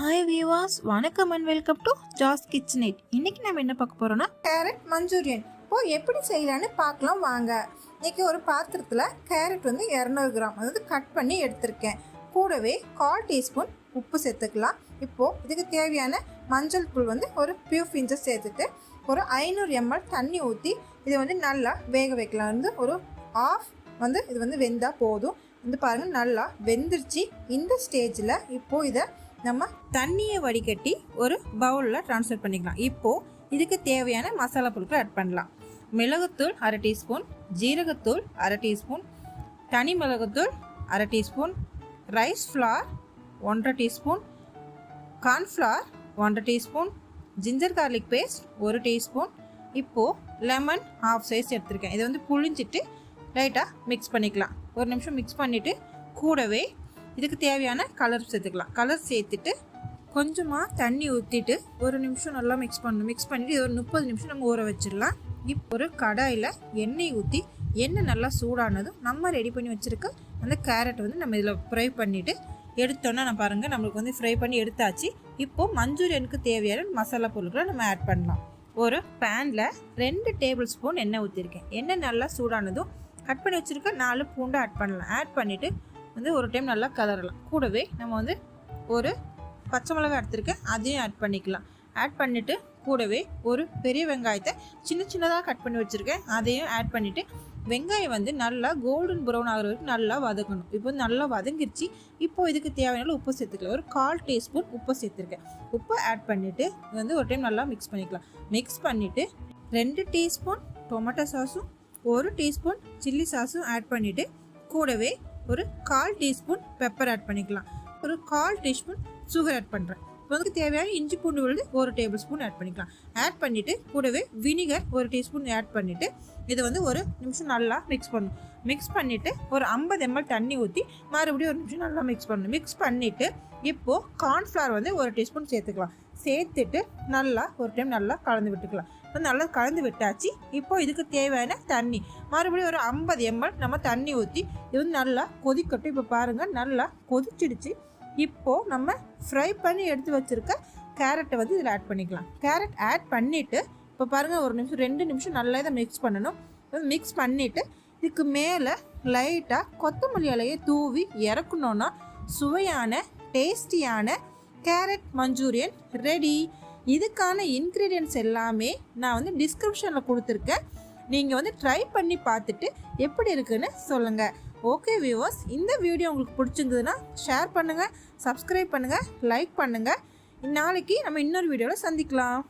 Hi viewers வணக்கம் and welcome to Jas kitchen it இன்னைக்கு நம்ம என்ன பார்க்க போறோம்னா கேரட் மஞ்சூரியன் இப்போ எப்படி செய்யலான்னு பார்க்கலாம் வாங்க. இன்னைக்கு ஒரு பாத்திரத்தில் கேரட் வந்து இரநூறு கிராம். அதாவது கட் பண்ணி எடுத்திருக்கேன். கூடவே கால் டீஸ்பூன் உப்பு சேர்த்துக்கலாம். இப்போது இதுக்கு தேவையான மஞ்சள் தூள் வந்து ஒரு பியூ இன்ச்சஸ் சேர்த்துட்டு ஒரு ஐநூறு எம்எல் தண்ணி ஊற்றி இதை வந்து நல்லா வேக வைக்கலாம். வந்து ஒரு ஆஃப் வந்து இது வந்து வெந்தால் போதும். வந்து பாருங்கள் நல்லா வெந்துருச்சு. இந்த ஸ்டேஜில் இப்போது இதை நம்ம தண்ணியை வடிகட்டி ஒரு பவுலில் ட்ரான்ஸ்ஃபர் பண்ணிக்கலாம். இப்போது இதுக்கு தேவையான மசாலா பொருட்கள் ஆட் பண்ணலாம். மிளகுத்தூள் அரை டீஸ்பூன் ஜீரகத்தூள் அரை டீஸ்பூன் தனி மிளகுத்தூள் அரை டீஸ்பூன் ரைஸ் ஃப்ளார் ஒன்றரை டீஸ்பூன் கார்ன்ஃப்ளார் ஒன்றரை டீஸ்பூன் ஜிஞ்சர் கார்லிக் பேஸ்ட் ஒரு டீஸ்பூன். இப்போது லெமன் ஹாஃப் சைஸ் எடுத்திருக்கேன். இதை வந்து புழிஞ்சிட்டு லைட்டாக மிக்ஸ் பண்ணிக்கலாம். ஒரு நிமிஷம் மிக்ஸ் பண்ணிவிட்டு கூடவே இதுக்கு தேவையான கலர் சேர்த்துக்கலாம். கலர் சேர்த்துட்டு கொஞ்சமாக தண்ணி ஊற்றிட்டு ஒரு நிமிஷம் நல்லா மிக்ஸ் பண்ணணும். மிக்ஸ் பண்ணிட்டு ஒரு முப்பது நிமிஷம் நம்ம ஊற வச்சிடலாம். இப்போ ஒரு கடாயில் எண்ணெய் ஊற்றி எண்ணெய் நல்லா சூடானதும் நம்ம ரெடி பண்ணி வச்சுருக்க அந்த கேரட் வந்து நம்ம இதில் ஃப்ரை பண்ணிவிட்டு எடுத்தோன்னா நான் பாருங்கள் நம்மளுக்கு வந்து ஃப்ரை பண்ணி எடுத்தாச்சு. இப்போது மஞ்சூரியனுக்கு தேவையான மசாலா பொருட்களை நம்ம ஆட் பண்ணலாம். ஒரு பேனில் ரெண்டு டேபிள் ஸ்பூன் எண்ணெய் ஊற்றிருக்கேன் எண்ணெய் நல்லா சூடானதும் கட் பண்ணி வச்சுருக்க நாலு பூண்டை ஆட் பண்ணலாம். ஆட் பண்ணிவிட்டு வந்து ஒரு டைம் நல்லா கலரலாம். கூடவே நம்ம வந்து ஒரு பச்சை மிளகாய் எடுத்திருக்கேன் அதையும் ஆட் பண்ணிக்கலாம். ஆட் பண்ணிவிட்டு கூடவே ஒரு பெரிய வெங்காயத்தை சின்ன சின்னதாக கட் பண்ணி வச்சுருக்கேன். அதையும் ஆட் பண்ணிவிட்டு வெங்காயம் வந்து நல்லா கோல்டன் ப்ரௌன் ஆகிற வரைக்கும் நல்லா வதக்கணும் இப்போ நல்லா வதங்கிருச்சு. இப்போ இதுக்கு தேவையான உப்பு சேர்த்துக்கலாம். ஒரு கால் டீஸ்பூன் உப்பு சேர்த்துருக்கேன். உப்பு ஆட் பண்ணிவிட்டு வந்து ஒரு டைம் நல்லா மிக்ஸ் பண்ணிக்கலாம். மிக்ஸ் பண்ணிவிட்டு ரெண்டு டீஸ்பூன் டொமேட்டோ சாஸும் ஒரு டீஸ்பூன் சில்லி சாஸும் ஆட் பண்ணிவிட்டு கூடவே ஒரு கால் டீஸ்பூன் பெப்பர் ஆட் பண்ணிக்கலாம். ஒரு கால் டீஸ்பூன் சுகர் ஆட் பண்ணுறேன் இப்போ அதுக்கு தேவையான இஞ்சி பூண்டு விழுது ஒரு டேபிள் ஸ்பூன் ஆட் பண்ணிக்கலாம். ஆட் பண்ணிவிட்டு கூடவே வினிகர் ஒரு டீஸ்பூன் ஆட் பண்ணிவிட்டு இதை வந்து ஒரு நிமிஷம் நல்லா மிக்ஸ் பண்ணணும். மிக்ஸ் பண்ணிவிட்டு ஒரு ஐம்பது எம்எல் தண்ணி ஊற்றி மறுபடியும் ஒரு நிமிஷம் நல்லா மிக்ஸ் பண்ணணும். மிக்ஸ் பண்ணிவிட்டு இப்போது கார்ன்ஃப்ளவர் வந்து ஒரு டீஸ்பூன் சேர்த்துக்கலாம். சேர்த்துட்டு நல்லா ஒரு டைம் நல்லா கலந்து விட்டுக்கலாம். இப்போ நல்லா கலந்து விட்டாச்சு. இப்போ இதுக்கு தேவையான தண்ணி. மறுபடியும் ஒரு ஐம்பது எம்எல் நம்ம தண்ணி ஊற்றி இது வந்து நல்லா கொதிக்கட்டும். இப்போ பாருங்கள் நல்லா கொதிச்சிடுச்சு. இப்போது நம்ம ஃப்ரை பண்ணி எடுத்து வச்சுருக்க கேரட்டை வந்து இதில் ஆட் பண்ணிக்கலாம். கேரட் ஆட் பண்ணிவிட்டு இப்போ பாருங்கள் ஒரு நிமிஷம் ரெண்டு நிமிஷம் நல்லா இதை மிக்ஸ் பண்ணணும். மிக்ஸ் பண்ணிவிட்டு இதுக்கு மேலே லைட்டாக கொத்தமல்லி இலையை தூவி இறக்கணுன்னா சுவையான டேஸ்டியான கேரட் மஞ்சூரியன் ரெடி இதுக்கான இன்க்ரீடியன்ஸ் எல்லாமே நான் வந்து டிஸ்கிரிப்ஷனில் கொடுத்துருக்கேன். நீங்கள் வந்து ட்ரை பண்ணி பார்த்துட்டு எப்படி இருக்குன்னு சொல்லுங்கள் ஓகே வியூவர்ஸ் இந்த வீடியோ உங்களுக்கு பிடிச்சிருந்ததுன்னா ஷேர் பண்ணுங்கள் சப்ஸ்கிரைப் பண்ணுங்கள் லைக் பண்ணுங்கள் நாளைக்கு நம்ம இன்னொரு வீடியோவில் சந்திக்கலாம்.